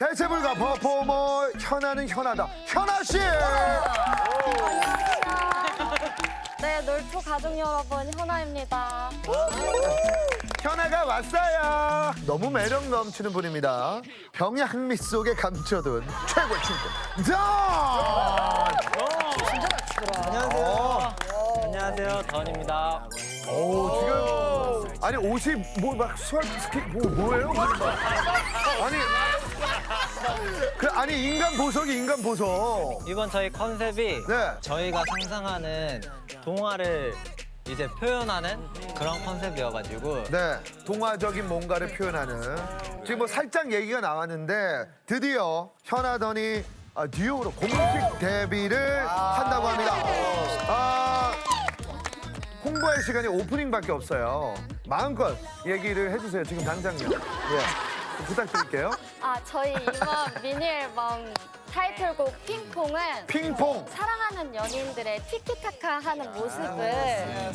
대체불가 퍼포머 현아는 현아다. 현아 씨. 네, 놀토 가족 여러분, 현아입니다. 현아가 왔어요. 너무 매력 넘치는 분입니다. 병의 항미 속에 감춰둔 최고의 친구. 전. 안녕하세요. 안녕하세요. 던입니다. 오 지금 아니 옷이 뭐 막 수학 스키 뭐 뭐예요? 아니 그 아니 인간 보석이 인간 보석. 이번 저희 컨셉이 네. 저희가 상상하는 동화를 이제 표현하는 그런 컨셉이어가지고 네, 동화적인 뭔가를 표현하는 지금 뭐 살짝 얘기가 나왔는데 드디어 현아더니 아, 듀오로 공식 데뷔를 한다고 합니다. 아, 홍보할 시간이 오프닝밖에 없어요. 마음껏 얘기를 해주세요. 지금 당장요. 예, 좀 부탁드릴게요. 아, 저희 이번 미니 앨범 타이틀곡 핑퐁은 핑퐁. 사랑하는 연인들의 티키타카 하는 모습을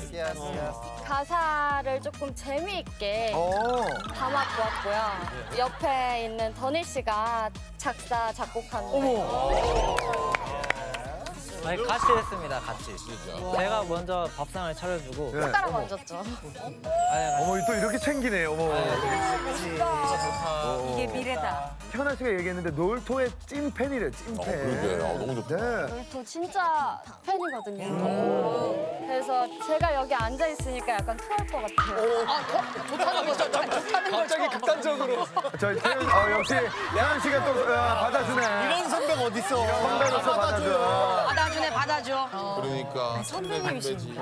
가사를 조금 재미있게 어, 담아보았고요. 옆에 있는 더니 씨가 작사, 작곡한 노래. 저희 같이 했습니다. 같이. 제가 먼저 밥상을 차려주고 예. 손가락 얹었죠. 아니, 어머 또 이렇게 챙기네. 어머. 이게 미래다. 현아 씨가 얘기했는데 놀토의 찐 팬이래. 찐 팬. 그러게. 아, 너무 좋다. 네. 놀토 진짜 팬이거든요. 그래서 제가 여기 앉아 있으니까 약간 토할 것 같아요. 갑자기 극단적으로. 저희 태연, 어, 역시 태연 씨가 또 어, 받아주네. 이런 선배가 어딨어. 선배로서 받아줘. 받아주네, 받아줘. 그러니까 선배님이시지.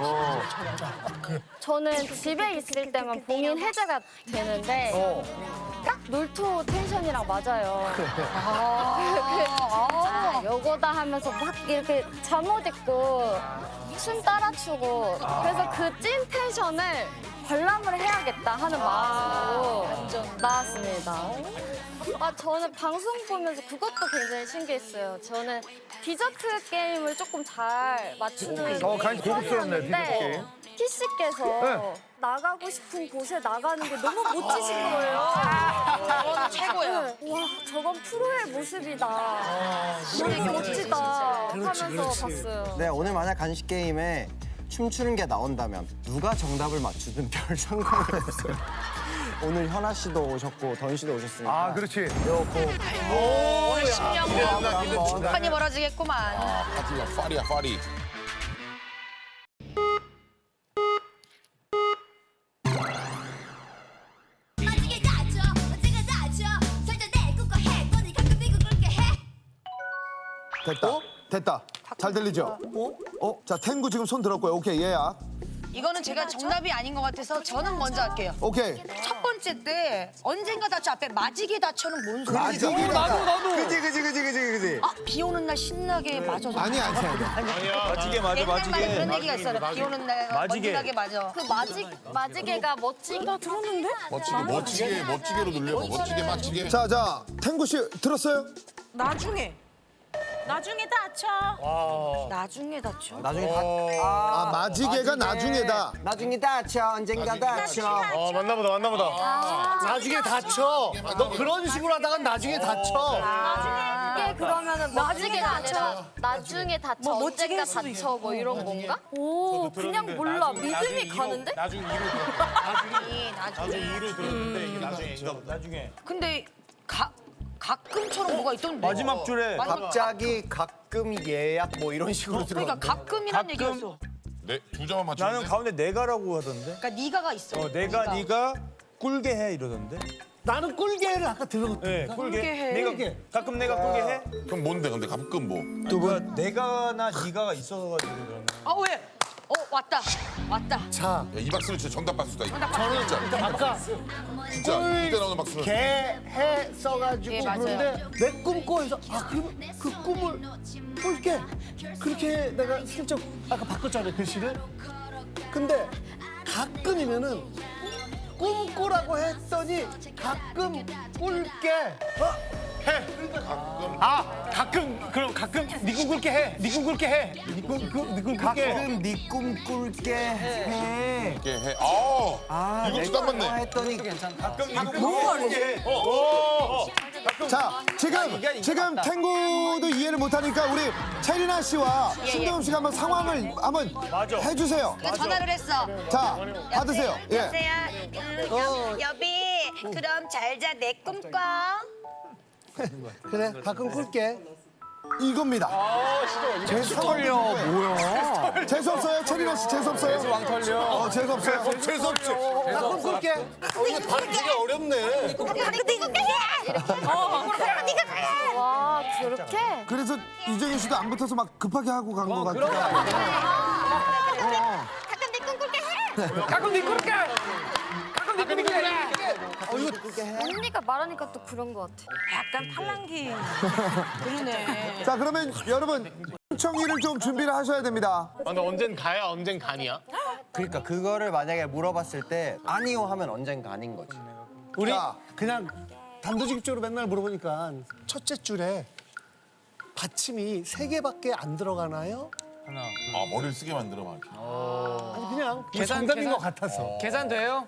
저는 집에 있을 때만 봉인 해제가 되는데 어. 딱 놀토 텐션이랑 맞아요. 아, 요거다 하면서 막 이렇게 잠옷 입고 춤 따라 추고 그래서 그 찐 텐션을 관람을 해야겠다 하는 마음으로 나왔습니다. 아, 저는 방송 보면서 그것도 굉장히 신기했어요. 저는 디저트 게임을 조금 잘 맞추는 어, 간- 고급스럽네, 편이었는데 디저트 게임. 키씨께서 네. 나가고 싶은 곳에 나가는 게 너무 멋지신 거예요. 그건 최고야. 네. 와, 저건 프로의 모습이다. 너무 멋지다. 하면서 봤어요. 네, 오늘 만약 간식 게임에 춤추는 게 나온다면 누가 정답을 맞추든 별 상관이 없어요. 오늘 현아 씨도 오셨고 던 씨도 오셨으니까 아, 그렇지. 오늘 심령도 판이 벌어지겠구만. 아, 파티야, 파리야, 파리. 어떻게 다쳐 어떻게 다쳐 살짝 내꾸고 해 뻔히 가끔 비고 그렇게 해 됐다. 됐다. 잘 들리죠? 어? 자, 탱구 지금 손 들었고요. 오케이, 얘야. 이거는 제가 정답이 아닌 것 같아서 저는 먼저 할게요. 오케이. 첫 번째 때 언젠가 다쳐 앞에 마지게 다쳐는 뭔 소리야? 마지기 나도, 나도. 그지, 그지, 그지, 그지, 그지. 아, 비 오는 날 신나게 맞아서. 아니, 아니, 아니. 마지게 맞아, 옛날 말에 마지게. 그런 얘기가 있어요. 비 오는 날 마지게. 멋진하게 맞아. 그 마지, 마지개가 멋진 거 들었는데? 멋지게, 멋지게, 멋지게로 늘려봐. 멋지게, 멋지게. 자, 자, 탱구 씨 들었어요? 나중에 나중에 다쳐 나중에 다쳐. 나중에 다 아, 마지개가 나중에다. 나중에 다쳐 언젠가 다쳐 어, 맞나보다, 맞나보다. 나중에 다쳐. 너 그런 식으로 하다가 나중에 다쳐. 이게 그러면은 마지개가 아니라 나중에 다쳐, 뭐 멋지게 언젠가 할 수도 다쳐. 뭐 이런 건가? 오, 그냥 몰라. 믿음이 가는데? 나중에 이로 이 나중에. 이로 들었는데 이게 나중에 나중에 근데 가, 가끔처럼 뭐가 있던데. 마지막 줄에 갑자기 가끔 예약 뭐 이런 식으로 그러니까 들었는데 가끔이란 가끔? 얘기였어. 네, 두 자만 맞추는데. 나는 가운데 내가라고 하던데. 그러니까 네가가 있어. 어, 내가 네가 꿀게 해 이러던데. 나는 꿀게를 아까 들었거든. 네, 꿀게. 꿀게 해. 내가 가끔 내가 꿀게 해. 그럼 뭔데, 근데 가끔 뭐. 두 번. 내가나 네가가 있어가지고 그러는. 아 왜? 어 왔다 왔다. 야, 이 박스는 진짜 정답 박스다. 이거. 진짜, 아까 진짜. 이때 나오는 박스는. 개해 써가지고 예, 맞아요. 그런데 내 꿈꿔에서 아 그럼 그 꿈을 꿀게 그렇게 내가 슬쩍 아까 바꿨잖아요 글씨를. 근데 가끔이면은 꿈꾸라고 했더니 가끔 꿀게 어? 아 가끔 가끔 니꿈 꿀게 해. 니꿈 꿀게 해. 니꿈 니꿈 꿀게. 해. 가끔 네꿈 꿀게 해 이렇게 해. 아, 아, 이거 내 진짜 거 맞네. 했더니 가끔 니꿈 꿀게 해. 어, 어, 어. 자, 지금 지금 탱고도 이해를 못하니까 우리 체리나 씨와 신동엽 씨가 한번 상황을 한번 해주세요. 그 전화를 했어. 자, 받으세요. 예. 여보세요. 음, 여, 여비. 그럼 잘 자 내 꿈꿔. 그래 가끔 꿀게. 이겁니다. 재수 없려 뭐야? 재수 없어요, 체리나 씨 재수 없어요? 재수 왕 털려. 어, 재수 없어요. 재수 없죠. 가끔 꿀게. 받기가 어렵네. 그럼 네가 해. 이렇게. 어, 네가 해. 와 그렇게? 그래서 이정현 씨도 안 붙어서 막 급하게 하고 간 것 같아요. 가끔 해. 가끔 네 그렇게. 가끔 네 그렇게. 언니가 말하니까 또 그런 것 같아. 약간 팔랑귀. 그러네. 자, 그러면 여러분 신청일을 좀 준비를 하셔야 됩니다. 아, 근데 언젠 가야 언젠 간이야? 그러니까 그거를 만약에 물어봤을 때 아니요 하면 언젠가 아닌 거지. 우리 자. 그냥 단도직입적으로 맨날 물어보니까 첫째 줄에 받침이 세 개밖에 안 들어가나요? 아 머리를 쓰게 만들어 막. 아니 그냥 계산, 정답인 계산. 것 같아서. 계산 돼요?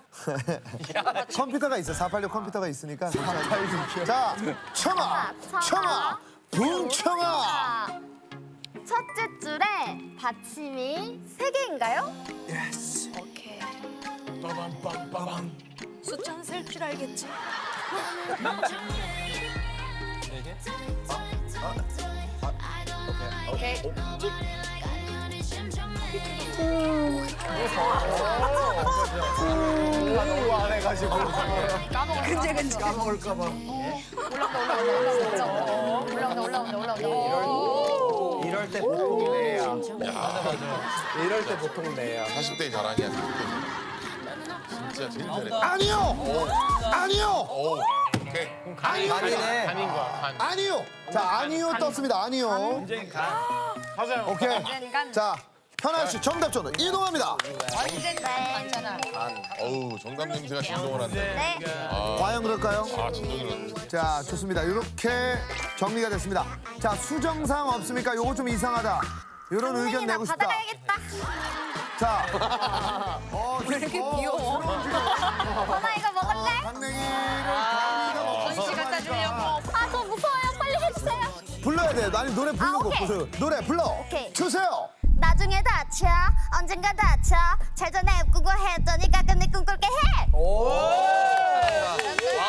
컴퓨터가 있어. 486 컴퓨터가 있으니까. 자, 청아, 청아. 청아, 붕청아. 자, 첫째 줄에 받침이 세 개인가요? 오케이. 숫자는 셀 줄 알겠지. 오케이. 근제 근제. 까먹을까봐. 올라온다 올라온다 올라온다. 이럴 때 보통 내야. 이럴 때 보통 내야. 40대 자랑이야. 40대. 진짜 제일 잘해. 아니요, 아니요, 오. 오케이. 간. 아니요. 자, 아니요 떴습니다. 아니요. 오케이. 자, 현아 씨 정답 쪽으로 이동합니다. 언젠 많잖아. 어우 정답 냄새가 진동을 한다. 네. 과연 그럴까요? 아 진동을. 자, 좋습니다. 이렇게 정리가 됐습니다. 자, 수정사항 없습니까? 요거 좀 이상하다. 이런 의견 내고 싶다. 받아가야겠다. 자, 어, 왜 이렇게 귀여워? 전화 이거 먹을래? 강냉이를 전시 갖다 주려고. 아 저 무서워요. 빨리 해주세요. 불러야 돼. 아니 노래 부르고 아, 오케이. 보세요. 노래 불러. 오케이. 주세요. 다쳐 언젠가 다쳐 잘 전에 꾸고 했더니 가끔 내 꿈꿀게 해. 와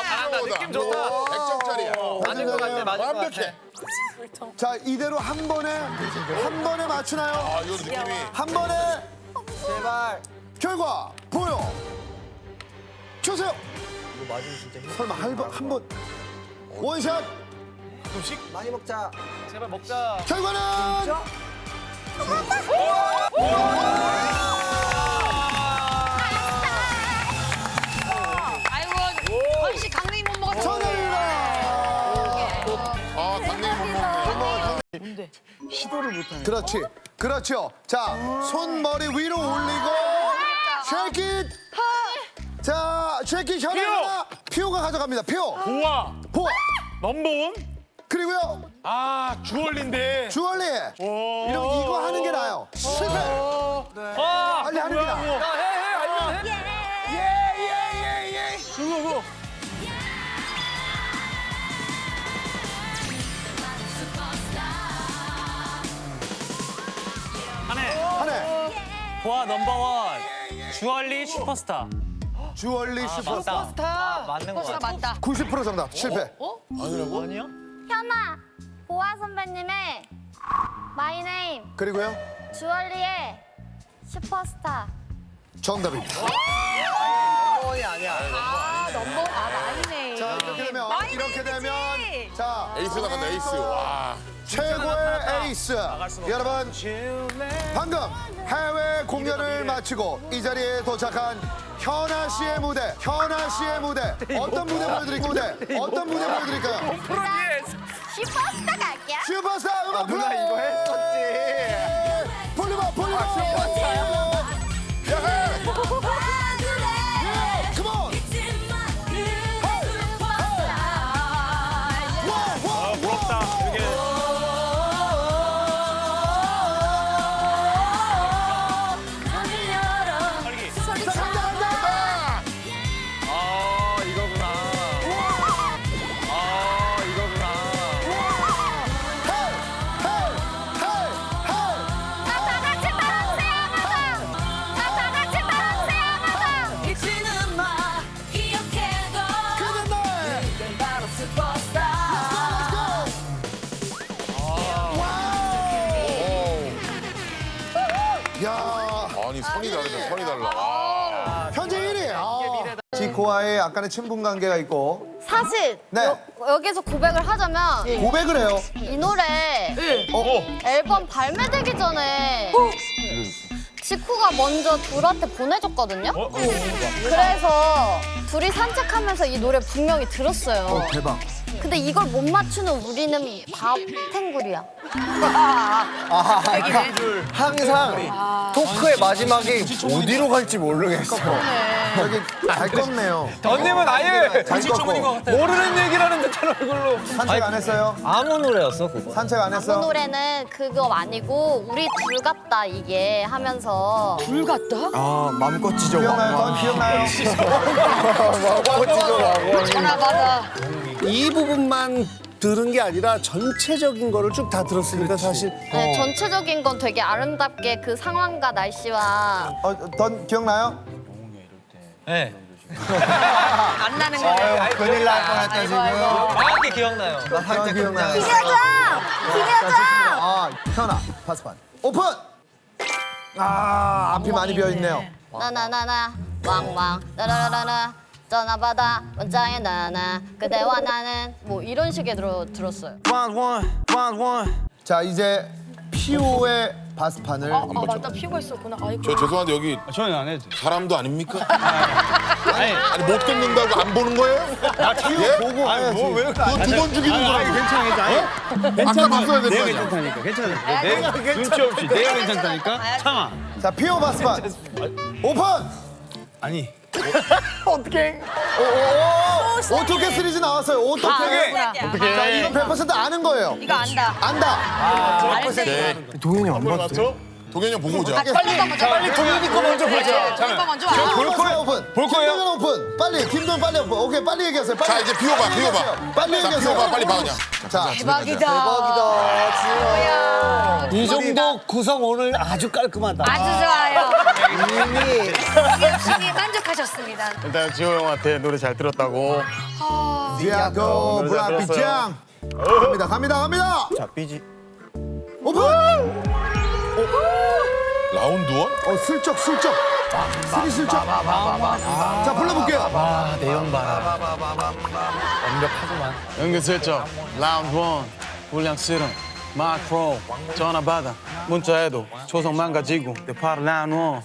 잘한다. 느낌 좋다. 100점짜리야. 맞을 것 같아, 맞을 것 완벽해. 자 이대로 한 번에 한 번에 맞추나요? 아 이거 느낌이. 한 번에 제발. 결과 보여 주세요. 설마 한번 원샷 많이 먹자. 제발 먹자. 결과는 아이고, 건씨 강냉이 못 먹었어. 전화입니다. 아 강냉이 못 먹네. 그렇지. 그렇죠. 자, 손머리 위로 올리고 쉐킷. 자, 쉐킷 현아 하나. 피오가 가져갑니다. 피오. 우와. 보아. 넘버원? 그리고요. 아 주얼리인데. 주얼리. 오. 이런 이거 하는 게 나아요. 실패. 아, 빨리 하는 게 뭐야, 나아. 뭐. 예, 예, 예, 예. 그거, 그거. 한해. 보아 넘버원. 주얼리 슈퍼스타. 주얼리 슈퍼스타. 맞다. 아, 맞는 거 슈퍼스타 같아. 맞다. 90% 정답. 실패. 아니라고? 아니야? 현아 보아 선배님의 마이 네임 그리고요. 주얼리의 슈퍼스타. 정답입니다. 번이 아니야. 아, 넘버, 아, 많이네. 자, 이렇게 되면 많이 이렇게. 되면 자, 에이스 나간다 에이스. 와. 최고의 에이스. 여러분, 방금 해외 공연을 마치고 이 자리에 도착한 현아 씨의 무대, 현아 씨의 무대. 어떤 무대 보여드릴까요? 무대. 어떤 무대 보여드릴까요? 슈퍼스타 갈게요. 슈퍼스타 음악 플레이! 이거 했 지코와의 약간의 친분 관계가 있고 사실 네. 여, 여기서 고백을 하자면 고백을 해요. 이 노래 어? 앨범 발매되기 전에 지코가 먼저 둘한테 보내줬거든요. 그래서 둘이 산책하면서 이 노래 분명히 들었어요. 어, 대박. 근데 이걸 못 맞추는 우리는 밥 탱구리야. 항상 토크의 마지막이 어디로 갈지 모르겠어. 여기 잘 껐네요. 언니면 아예 잘 껐고. 모르는 얘기를 하는 듯한 얼굴로. 산책 안 했어요? 아무 노래였어 그거. 산책 안그 했어? 노래는 그거 아니고 우리 둘 같다 이게 하면서 불 같다? 아 마음껏 찢어. 기억나요? 넌 기억나요? 마음껏 찢어. 전화 받아. 이 부분만 들은 게 아니라 전체적인 거를 쭉 다 들었으니까 사실 네, 전체적인 건 되게 아름답게 그 상황과 날씨와 어, 넌 기억나요? 네. 안 나는 거네. 큰일 날 뻔했다 지금. 나한테 기억나요. 넌 기억나요? 김여정! 김여정! 아, 현아, 파스판. 오픈! 아, 앞이 많이 비어 있네요. 나나나나 왕왕 나라라라라 전화 받아 문자에 나나 그대와 나는 뭐 이런 식의 들어, 들었어요. 자, 이제 피오의 바스판을 아 맞다 피우가 있었구나. 아이고. 저 죄송한데 여기 저는 안 해도 돼. 사람도 아닙니까? 아니 못 듣는다고 안 보는 거예요? 예? 보고 해야지. 그거 두 번 죽이는 거라고. 괜찮아, 괜찮아. 아까 봤어야 내가 됐어. 괜찮다니까. 괜찮아. 내가 눈치 없이 내가 괜찮다니까. 참아. 자, 피오 바스판. 오픈! 아니. 어떻게? 오, 오, 오토케 시리즈 나왔어요. 오토케. 자, 이건 100% 아는 거예요. 이거 안다. 안다. 동현이 안 봤어? 동현이 형 보고 오자. 빨리 먼저 빨리 동현이 거 먼저 보자. 이거 먼저 와. 볼 거예요. 오픈. 볼 거예요? 김동현 오픈. 빨리. 김동현 빨리 오픈. 오케이, 빨리 얘기하세요. 빨리. 자, 이제 피워봐, 빨리 피워봐. 얘기하세요. 빨리 자, 얘기하세요. 피워봐, 빨리 봐, 그냥. 자, 대박이다. 이 정도 구성 오늘 아주 깔끔하다. 아주 좋아요. 이미 김현식이 만족하셨습니다. 일단 지호 형한테 노래 잘 들었다고. 디아고 브라비짱. 갑니다. 갑니다. 갑니다. 자 삐지. 오픈. 라운드 원? 어, 슬쩍 슬쩍. 슬이 슬쩍. 자, 불러볼게요. 아 내용 봐라. 완벽하구만. 은근슬쩍 라운드 원 불량스런 마크로 전화 받아 문자에도 초성 망가지고 내 팔을 나누어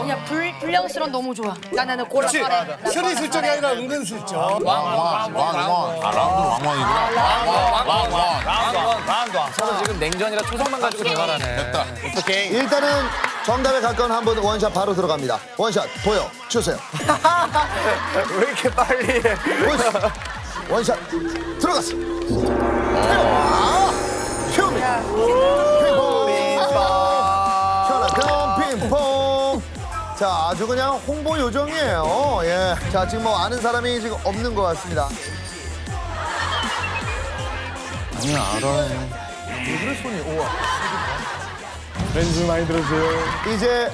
그냥 불 불량스러운 너무 좋아. 나는 고라 말해. 스리슬쩍이 아니라 은근슬쩍. 왕왕, 왕왕. 아, 라운드 왕왕이구나. 왕왕. 저는 지금 냉전이라 초성만 가지고 대화하네. 됐다. 일단은 정답에 가까운 한 분 원샷 바로 들어갑니다. 원샷 보여 주세요. 왜 이렇게 빨리 해? 원샷, 원샷 들어갔어. 퓨입니다. 핑퐁. 현아 핑퐁. 자, 아주 그냥 홍보 요정이에요. 예. 자, 지금 뭐 아는 사람이 지금 없는 것 같습니다. 아니 알아 왜 그래 손이? 우와. 렌즈 많이 들어주세요 이제